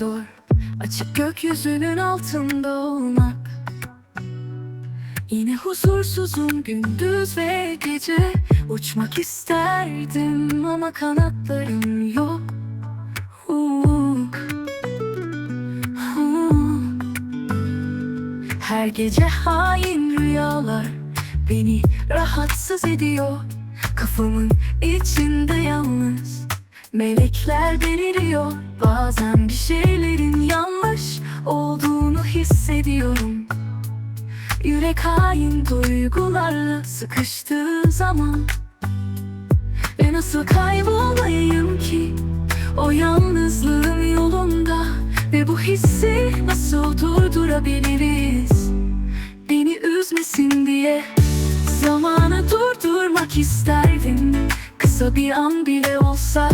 zor. Açık gökyüzünün altında olmak. Yine huzursuzum gündüz ve gece. Uçmak isterdim ama kanatlarım yok. Her gece hain rüyalar Beni rahatsız ediyor. Kafamın içinde yalnız Melekler beliriyor Bazen bir şeylerin yanlış olduğunu hissediyorum. Yürek hain duygularla sıkıştığı zaman Ve nasıl kaybolayım ki? O yalnızlığın yolunda Ve bu hissi nasıl durdurabiliriz? Beni üzmesin diye Zamanı durdurmak isterdim Kısa bir an bile olsa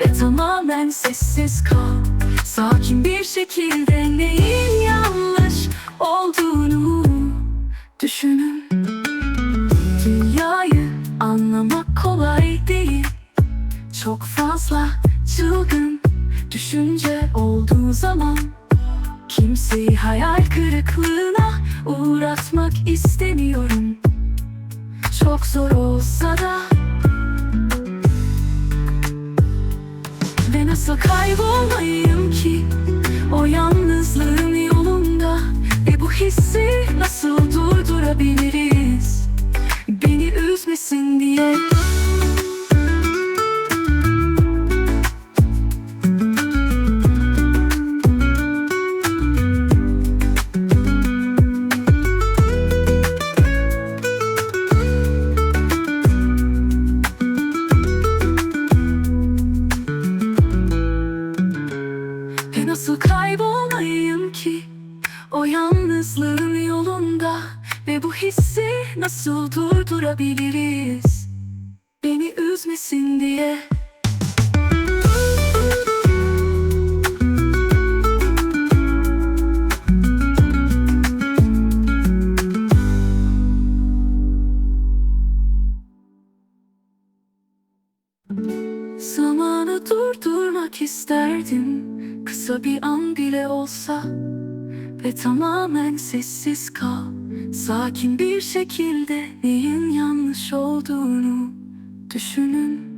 Ve tamamen sessiz kal. Sakin bir şekilde neyin yanlış olduğunu düşünün. Dünyayı anlamak kolay değil. Çok fazla çılgın düşünce olduğu zaman Kimseyi hayal kırıklığına uğratmak istemiyorum. Çok zor olsa da nasıl kaybolmayayım ki? O yalnızlığın yolunda. Ve bu hissi nasıl durdurabiliriz? Beni üzmesin diye nasıl kaybolmayayım ki? O yalnızlığın yolunda Ve bu hissi nasıl durdurabiliriz? Beni üzmesin diye. Zamanı durdurmak isterdim Kısa bir an bile olsa Ve tamamen sessiz kal. Sakin bir şekilde neyin yanlış olduğunu düşünün